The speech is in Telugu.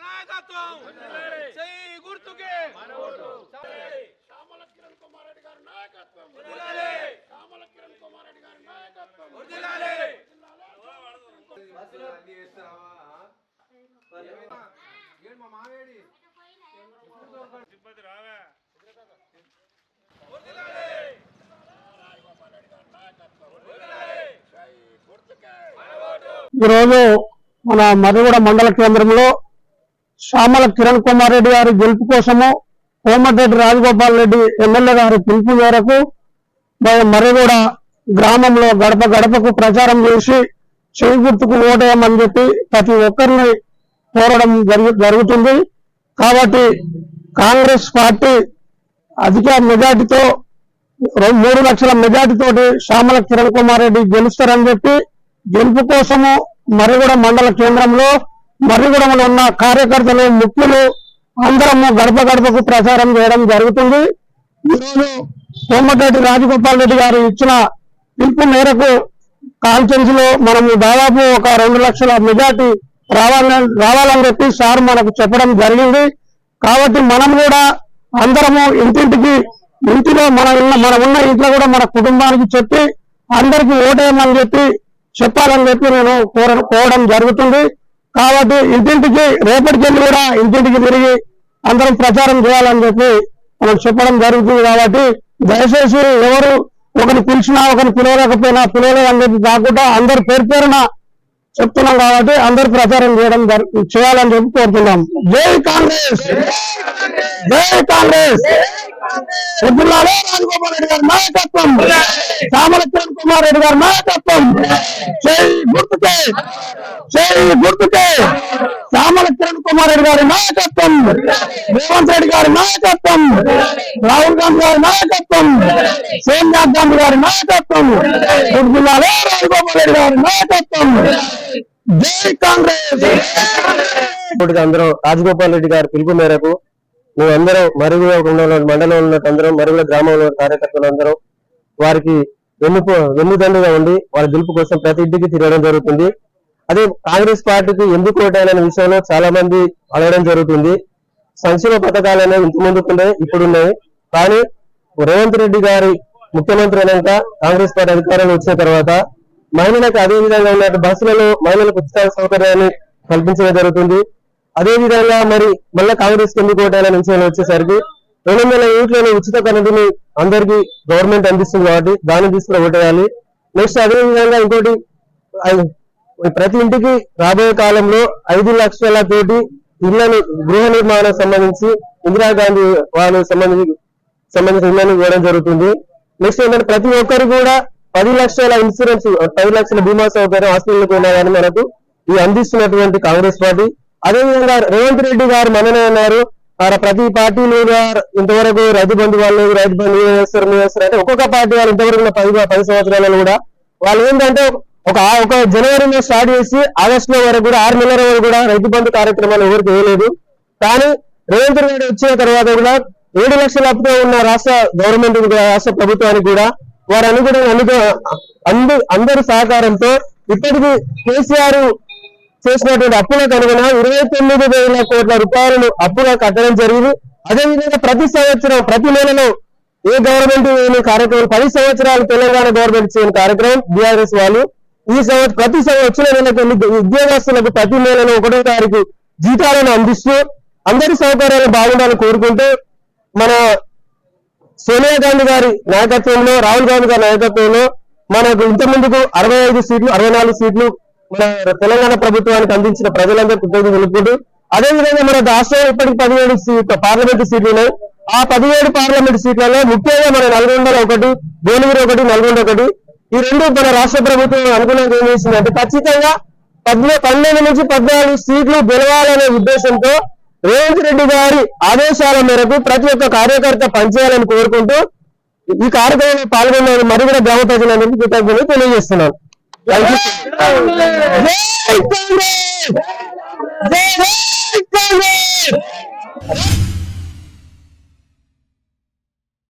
నాయకత్వం. జై గుర్తుకే. మా మావేడి ఈరోజు మన మర్రిగూడ మండల కేంద్రంలో శ్యామల కిరణ్ కుమార్ రెడ్డి గారి గెలుపు కోసము కోమటిరెడ్డి రాజగోపాల్ రెడ్డి ఎమ్మెల్యే గారి పిలుపు మేరకు మన మర్రిగూడ గ్రామంలో గడప గడపకు ప్రచారం చేసి చేయి గుర్తుకు ఓటేయమని చెప్పి ప్రతి ఒక్కరిని కోరడం జరుగు- జరుగుతుంది. కాబట్టి కాంగ్రెస్ పార్టీ అధిక మెజార్టీతో రెండు- మూడు లక్షల మెజార్టీ శ్యామల కిరణ్ కుమార్ రెడ్డి గెలుస్తారని చెప్పి గెలుపు కోసము మరిగూడ మండల కేంద్రంలో మర్రిగూడెంలో ఉన్న కార్యకర్తలు ముఖ్యులు అందరము గడప గడపకు ప్రచారం చేయడం జరుగుతుంది. ఈరోజు కోమటిరెడ్డి రాజగోపాల్ రెడ్డి గారు ఇచ్చిన పిలుపు మేరకు కాన్ఫరెన్స్లో మనము దాదాపు ఒక రెండు లక్షల మెజార్టీ రావాలని రావాలని చెప్పి సార్ మనకు చెప్పడం జరిగింది. కాబట్టి మనం కూడా అందరము ఇంటింటికి ఇంటిలో మన ఉన్న మన ఉన్న ఇంట్లో కూడా మన కుటుంబానికి చెప్పి అందరికీ ఓటేయమని చెప్పి చెప్పాలని చెప్పి నేను కోర కోరడం జరుగుతుంది. కాబట్టి ఇంటింటికి రేపటికి వెళ్ళి కూడా ఇంటింటికి తిరిగి అందరం ప్రచారం చేయాలని చెప్పి మనం చెప్పడం జరుగుతుంది కాబట్టి దయచేసి ఎవరు ఒకరిని పిలిచినా ఒకరిని పిలవలేకపోయినా పిలవలేదని చెప్పి కాకుండా అందరు పేరు పేరున చెప్తున్నాం కాబట్టి అందరు ప్రచారం చేయడం చేయాలని చెప్పి కోరుతున్నాం. జై కాంగ్రెస్! జై కాంగ్రెస్! వద్దులాలే రాజగోపాల్ రెడ్డి గారి నాయకత్వం! శ్యామల కిరణ్ కుమార్ రెడ్డి గారి నాయకత్వం. జై గుర్తుకే జై గుర్తుకే. శ్యామల కిరణ్ కుమార్ రెడ్డి గారి నాయకత్వం. రేవంత్ రెడ్డి గారి నాయకత్వం. రాహుల్ గాంధీ గారి నాయకత్వం. సోనియా గాంధీ గారి నాయకత్వం. జిల్లాలో రాజగోపాల్ రెడ్డి గారి నాయకత్వం. జై కాంగ్రెస్. ఇప్పటికి అందరం రాజగోపాల్ రెడ్డి గారి పిలుపు మేరకు మేమందరం మరుగుల మండలంలో ఉన్న అందరం మరుగుల గ్రామంలో కార్యకర్తలు అందరం వారికి వెన్నుపు వెన్నుదండుగా ఉండి వాళ్ళ గెలుపు కోసం ప్రతి ఇంటికి తిరగడం జరుగుతుంది. అదే కాంగ్రెస్ పార్టీకి ఎందుకు ఓటాలనే విషయంలో చాలా మంది అడగడం జరుగుతుంది. సంక్షేమ పథకాలు అనేవి ఇంత ముందుకుండే ఇప్పుడు ఉన్నాయి. కానీ రేవంత్ రెడ్డి గారి ముఖ్యమంత్రి అయినాక కాంగ్రెస్ పార్టీ అధికారంలో వచ్చిన తర్వాత మహిళలకు అదే విధంగా ఉన్న బస్సులలో మహిళలకు ఉచిత సౌకర్యాన్ని కల్పించడం జరుగుతుంది. అదే విధంగా మరి మళ్ళీ కాంగ్రెస్ ఎందుకు ఓటాలనే విషయం వచ్చేసరికి రెండు వందల యూనిట్లను ఉచిత కరెంటుని అందరికీ గవర్నమెంట్ అందిస్తుంది కాబట్టి దాన్ని తీసుకుని ఒకటేయాలి నెక్స్ట్ అదేవిధంగా ఇంకోటి ప్రతి ఇంటికి రాబోయే కాలంలో ఐదు లక్షల తోటి ఇళ్ళను గృహ నిర్మాణం సంబంధించి ఇందిరాగాంధీ వాళ్ళు సంబంధించి సంబంధించిన ఇళ్ళను ఇవ్వడం జరుగుతుంది. నెక్స్ట్ ఏంటంటే ప్రతి ఒక్కరు కూడా పది లక్షల ఇన్సూరెన్స్ పది లక్షల బీమా సౌకర్యం హాస్పిటల్కి ఉన్నా కానీ మనకు ఈ అందిస్తున్నటువంటి కాంగ్రెస్ పార్టీ. అదేవిధంగా రేవంత్ రెడ్డి గారు మననే ఉన్నారు. ప్రతి పార్టీలు ఇంతవరకు రైతు బంధు వాళ్ళు రైతు బంధు ఏం చేస్తారు మీరు చేస్తారు అంటే ఒక్కొక్క పార్టీ వాళ్ళు ఇంతవరకు పది పది సంవత్సరాలలో కూడా వాళ్ళు ఏంటంటే ఒక ఒక జనవరిలో స్టార్ట్ చేసి ఆగస్టులో వరకు కూడా ఆరు నెలల వరకు కూడా రైతు బంధు కార్యక్రమాలు ఎవరికి చేయలేదు కానీ రేవంత్ రెడ్డి వచ్చిన తర్వాత కూడా ఏడు లక్షల అప్పుతో ఉన్న రాష్ట్ర గవర్నమెంట్ కూడా రాష్ట్ర ప్రభుత్వానికి కూడా వారు అనుగుణ అందుకు అందు అందరి సహకారంతో ఇప్పటికీ కేసీఆర్ చేసినటువంటి అప్పులకు అనుగుణంగా ఇరవై తొమ్మిది వేల కోట్ల రూపాయలను అప్పుగా కట్టడం జరిగింది. అదేవిధంగా ప్రతి సంవత్సరం ప్రతి నెలలో ఏ గవర్నమెంట్ చేయని కార్యక్రమం పది సంవత్సరాలు తెలంగాణ గవర్నమెంట్ చేయని కార్యక్రమం బీఆర్ఎస్ వాళ్ళు ఈ సంవత్సరం ప్రతి సంవత్సరం నెలకు ఉద్యోగస్తులకు ప్రతి నెలలో ఒకటో తారీఖు జీతాలను అందిస్తూ అందరి సౌకర్యాలు బాగుండాలని కోరుకుంటూ మన సోనియా గాంధీ గారి నాయకత్వంలో రాహుల్ గాంధీ గారి నాయకత్వంలో మనకు ఇంతకుముందుకు అరవై ఐదు సీట్లు అరవై నాలుగు సీట్లు మన తెలంగాణ ప్రభుత్వానికి అందించిన ప్రజలందరూ కృతజ్ఞతలు తెలుపుకుంటూ అదే విధంగా మన రాష్ట్రంలో ఇప్పటికి పదిహేడు సీట్ పార్లమెంటు సీట్లు ఉన్నాయి ఆ పదిహేడు పార్లమెంట్ సీట్లలో ముఖ్యంగా మన నల్గొండలో ఒకటి భువనగిరి ఒకటి నల్గొండ ఒకటి. ఈ రెండు మన రాష్ట్ర ప్రభుత్వం అనుగుణంగా ఏం చేసిందంటే ఖచ్చితంగా పద్నా పన్నెండు నుంచి పద్నాలుగు సీట్లు గెలవాలనే ఉద్దేశంతో రేవంత్ రెడ్డి గారి ఆదేశాల మేరకు ప్రతి ఒక్క కార్యకర్త పనిచేయాలని కోరుకుంటూ ఈ కార్యక్రమంలో పాల్గొన్న మరి గ్రామ ప్రజలందరికీ కృతజ్ఞతలు తెలియజేస్తున్నాను. Thank you. జై కాంగ్రెస్! జై జై కాంగ్రెస్!